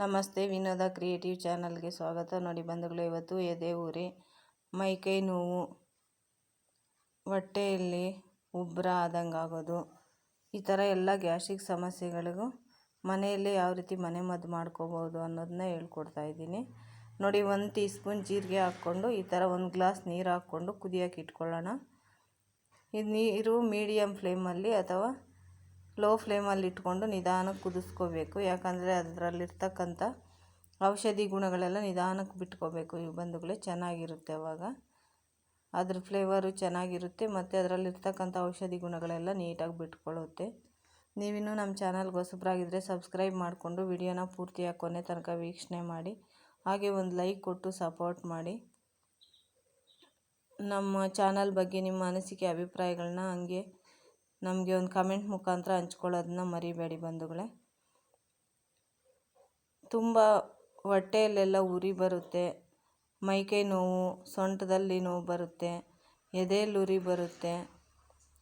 ನಮಸ್ತೆ, ವಿನೋದ ಕ್ರಿಯೇಟಿವ್ ಚಾನಲ್ಗೆ ಸ್ವಾಗತ. ನೋಡಿ ಬಂಧುಗಳು, ಇವತ್ತು ಎದೆ, ಉರಿ, ಮೈಕೈ ನೋವು, ಹೊಟ್ಟೆಯಲ್ಲಿ ಉಬ್ಬರ ಆದಂಗೆ ಆಗೋದು. ಈ ಥರ ಎಲ್ಲ ಗ್ಯಾಸ್ಟ್ರಿಕ್ ಸಮಸ್ಯೆಗಳಿಗೂ ಮನೆಯಲ್ಲೇ ಯಾವ ರೀತಿ ಮನೆ ಮದ್ದು ಮಾಡ್ಕೋಬೋದು ಅನ್ನೋದನ್ನ ಹೇಳ್ಕೊಡ್ತಾ ಇದ್ದೀನಿ. ನೋಡಿ, ಒಂದು ಟೀ ಸ್ಪೂನ್ ಜೀರಿಗೆ ಹಾಕ್ಕೊಂಡು ಈ ಥರ ಒಂದು ಗ್ಲಾಸ್ ನೀರು ಹಾಕ್ಕೊಂಡು ಕುದಿಯೋಕೆ ಇಟ್ಕೊಳ್ಳೋಣ. ಇದು ನೀರು ಮೀಡಿಯಮ್ ಫ್ಲೇಮಲ್ಲಿ ಅಥವಾ ಲೋ ಫ್ಲೇಮಲ್ಲಿ ಇಟ್ಕೊಂಡು ನಿಧಾನಕ್ಕೆ ಕುದಿಸ್ಕೋಬೇಕು. ಯಾಕಂದರೆ ಅದರಲ್ಲಿರ್ತಕ್ಕಂಥ ಔಷಧಿ ಗುಣಗಳೆಲ್ಲ ನಿಧಾನಕ್ಕೆ ಬಿಟ್ಕೋಬೇಕು. ಈ ಬಂಧುಗಳೇ ಚೆನ್ನಾಗಿರುತ್ತೆ ಅವಾಗ. ಅದ್ರ ಫ್ಲೇವರು ಚೆನ್ನಾಗಿರುತ್ತೆ ಮತ್ತು ಅದರಲ್ಲಿರ್ತಕ್ಕಂಥ ಔಷಧಿ ಗುಣಗಳೆಲ್ಲ ನೀಟಾಗಿ ಬಿಟ್ಕೊಳ್ಳುತ್ತೆ. ನೀವಿನ್ನೂ ನಮ್ಮ ಚಾನಲ್ಗೆ ಹೊಸಬ್ರಾಗಿದ್ದರೆ ಸಬ್ಸ್ಕ್ರೈಬ್ ಮಾಡಿಕೊಂಡು ವಿಡಿಯೋನ ಪೂರ್ತಿಯಾಗಿ ಕೊನೆ ತನಕ ವೀಕ್ಷಣೆ ಮಾಡಿ. ಹಾಗೆ ಒಂದು ಲೈಕ್ ಕೊಟ್ಟು ಸಪೋರ್ಟ್ ಮಾಡಿ. ನಮ್ಮ ಚಾನಲ್ ಬಗ್ಗೆ ನಿಮ್ಮ ಅನಿಸಿಕೆ, ಅಭಿಪ್ರಾಯಗಳನ್ನ ಹಂಗೆ ನಮಗೆ ಒಂದು ಕಮೆಂಟ್ ಮುಖಾಂತರ ಹಂಚ್ಕೊಳ್ಳೋದನ್ನ ಮರಿಬೇಡಿ ಬಂಧುಗಳೇ. ತುಂಬ ಹೊಟ್ಟೆಯಲ್ಲೆಲ್ಲ ಉರಿ ಬರುತ್ತೆ ಮೈಕೈ ನೋವು, ಸೊಂಟದಲ್ಲಿ ನೋವು ಬರುತ್ತೆ, ಎದೆಯಲ್ಲಿ ಉರಿ ಬರುತ್ತೆ,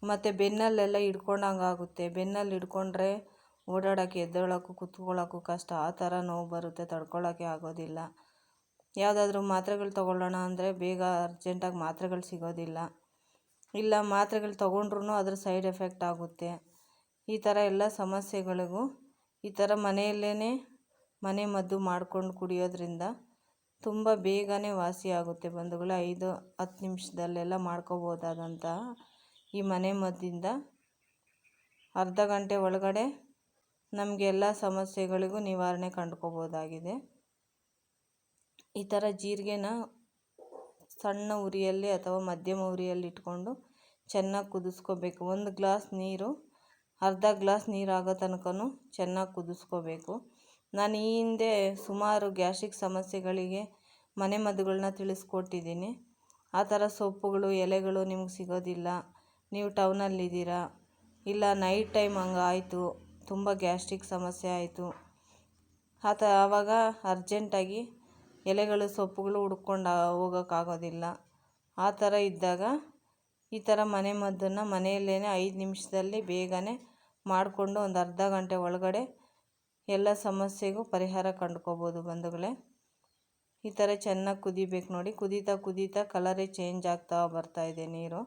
ಮತ್ತು ಬೆನ್ನಲ್ಲೆಲ್ಲ ಹಿಡ್ಕೊಂಡಂಗೆ ಆಗುತ್ತೆ. ಬೆನ್ನಲ್ಲಿ ಹಿಡ್ಕೊಂಡ್ರೆ ಓಡಾಡೋಕ್ಕೆ ಎದ್ದೇಳೋಕ್ಕೂ, ಕುತ್ಕೊಳ್ಳೋಕ್ಕೂ ಕಷ್ಟ. ಆ ಥರ ನೋವು ಬರುತ್ತೆ ತಡ್ಕೊಳ್ಳೋಕ್ಕೆ ಆಗೋದಿಲ್ಲ. ಯಾವುದಾದ್ರೂ ಮಾತ್ರೆಗಳು ತೊಗೊಳ್ಳೋಣ ಅಂದರೆ ಬೇಗ ಅರ್ಜೆಂಟಾಗಿ ಮಾತ್ರೆಗಳು ಸಿಗೋದಿಲ್ಲ. ಇಲ್ಲ ಮಾತ್ರೆಗಳು ತಗೊಂಡ್ರೂ ಅದ್ರ ಸೈಡ್ ಎಫೆಕ್ಟ್ ಆಗುತ್ತೆ. ಈ ಥರ ಎಲ್ಲ ಸಮಸ್ಯೆಗಳಿಗೂ ಈ ಥರ ಮನೆಯಲ್ಲೇ ಮನೆ ಮದ್ದು ಮಾಡ್ಕೊಂಡು ಕುಡಿಯೋದ್ರಿಂದ ತುಂಬ ಬೇಗನೆ ವಾಸಿಯಾಗುತ್ತೆ ಬಂಧುಗಳು. ಐದು, ಹತ್ತು ನಿಮಿಷದಲ್ಲೆಲ್ಲ ಮಾಡ್ಕೋಬೋದಾದಂತಹ ಈ ಮನೆ ಮದ್ದಿಂದ ಅರ್ಧ ಗಂಟೆ ಒಳಗಡೆ ನಮಗೆಲ್ಲ ಸಮಸ್ಯೆಗಳಿಗೂ ನಿವಾರಣೆ ಕಂಡ್ಕೋಬೋದಾಗಿದೆ. ಈ ಥರ ಜೀರಿಗೆನ ಸಣ್ಣ ಉರಿಯಲ್ಲಿ ಅಥವಾ ಮಧ್ಯಮ ಉರಿಯಲ್ಲಿ ಇಟ್ಕೊಂಡು ಚೆನ್ನಾಗಿ ಕುದಿಸ್ಕೋಬೇಕು. ಒಂದು ಗ್ಲಾಸ್ ನೀರು, ಅರ್ಧ ಗ್ಲಾಸ್ ನೀರಾಗೋ ಆಗೋ ಚೆನ್ನಾಗಿ ಕುದಿಸ್ಕೋಬೇಕು. ನಾನು ಈ ಹಿಂದೆ ಸುಮಾರು ಗ್ಯಾಸ್ಟ್ರಿಕ್ ಸಮಸ್ಯೆಗಳಿಗೆ ಮನೆ ಮದ್ದುಗಳನ್ನ ತಿಳಿಸ್ಕೊಟ್ಟಿದ್ದೀನಿ. ಆ ಥರ ಸೊಪ್ಪುಗಳು, ಎಲೆಗಳು ನಿಮ್ಗೆ ಸಿಗೋದಿಲ್ಲ. ನೀವು ಟೌನಲ್ಲಿದ್ದೀರಾ? ಇಲ್ಲ ನೈಟ್ ಟೈಮ್ ಹಂಗೆ ಆಯಿತು. ತುಂಬ ಗ್ಯಾಸ್ಟ್ರಿಕ್ ಸಮಸ್ಯೆ ಆಯಿತು. ಆ ತ ಆವಾಗ ಅರ್ಜೆಂಟಾಗಿ ಎಲೆಗಳು, ಸೊಪ್ಪುಗಳು ಹುಡ್ಕೊಂಡು ಹೋಗೋಕ್ಕಾಗೋದಿಲ್ಲ. ಆ ಥರ ಇದ್ದಾಗ ಈ ಥರ ಮನೆ ಮದ್ದನ್ನು ಮನೆಯಲ್ಲೇ ಐದು ನಿಮಿಷದಲ್ಲಿ ಬೇಗನೆ ಮಾಡಿಕೊಂಡು ಒಂದು ಅರ್ಧ ಗಂಟೆ ಒಳಗಡೆ ಎಲ್ಲ ಸಮಸ್ಯೆಗೂ ಪರಿಹಾರ ಕಂಡ್ಕೋಬೋದು ಬಂಧುಗಳೇ. ಈ ಥರ ಚೆನ್ನಾಗಿ ಕುದಿಬೇಕು ನೋಡಿ. ಕುದೀತಾ ಕುದೀತಾ ಕಲರೇ ಚೇಂಜ್ ಆಗ್ತಾ ಬರ್ತಾ ಇದೆ ನೀರು.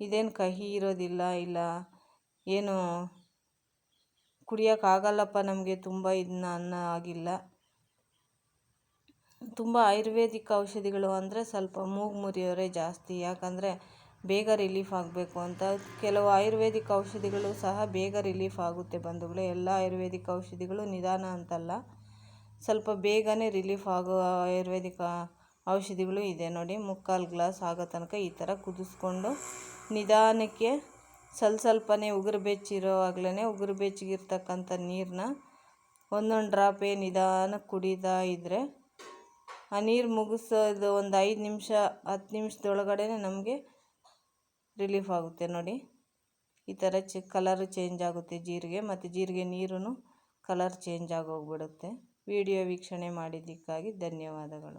ಇದೇನು ಕಹಿ ಇರೋದಿಲ್ಲ, ಇಲ್ಲ ಏನು ಕುಡಿಯೋಕ್ಕಾಗಲ್ಲಪ್ಪ ನಮಗೆ ತುಂಬ ಇದನ್ನ ಅನ್ನ ಆಗಿಲ್ಲ. ತುಂಬ ಆಯುರ್ವೇದಿಕ್ ಔಷಧಿಗಳು ಅಂದರೆ ಸ್ವಲ್ಪ ಮೂಗು ಮುರಿಯೋರೆ ಜಾಸ್ತಿ. ಯಾಕಂದರೆ ಬೇಗ ರಿಲೀಫ್ ಆಗಬೇಕು ಅಂತ ಕೆಲವು ಆಯುರ್ವೇದಿಕ್ ಔಷಧಿಗಳು ಸಹ ಬೇಗ ರಿಲೀಫ್ ಆಗುತ್ತೆ ಬಂಧುಗಳೇ. ಎಲ್ಲ ಆಯುರ್ವೇದಿಕ್ ಔಷಧಿಗಳು ನಿಧಾನ ಅಂತಲ್ಲ. ಸ್ವಲ್ಪ ಬೇಗನೆ ರಿಲೀಫ್ ಆಗೋ ಆಯುರ್ವೇದಿಕ್ ಔಷಧಿಗಳು ಇದೆ ನೋಡಿ. ಮುಕ್ಕಾಲು ಗ್ಲಾಸ್ ಆಗೋ ತನಕ ಈ ಥರ ಕುದಿಸ್ಕೊಂಡು ನಿಧಾನಕ್ಕೆ ಸ್ವಲ್ಪ ಸ್ವಲ್ಪನೇ ಉಗುರು ಬೆಚ್ಚಿರೋವಾಗ್ಲೇ ಉಗುರು ಬೆಚ್ಚಗಿರ್ತಕ್ಕಂಥ ನೀರನ್ನ ಒಂದೊಂದು ಡ್ರಾಪೇ ನಿಧಾನಕ್ಕೆ ಕುಡಿತಾ ಇದ್ದರೆ ಆ ನೀರು ಮುಗಿಸೋದು ಒಂದು ಐದು ನಿಮಿಷ, ಹತ್ತು ನಿಮಿಷದೊಳಗಡೆ ನಮಗೆ ರಿಲೀಫ್ ಆಗುತ್ತೆ ನೋಡಿ. ಈ ಥರ ಚ, ಕಲರು ಚೇಂಜ್ ಆಗುತ್ತೆ ಜೀರಿಗೆ ಮತ್ತು ಜೀರಿಗೆ ನೀರು ಕಲರ್ ಚೇಂಜ್ ಆಗೋಗ್ಬಿಡುತ್ತೆ. ವಿಡಿಯೋ ವೀಕ್ಷಣೆ ಮಾಡಿದ್ದಕ್ಕಾಗಿ ಧನ್ಯವಾದಗಳು.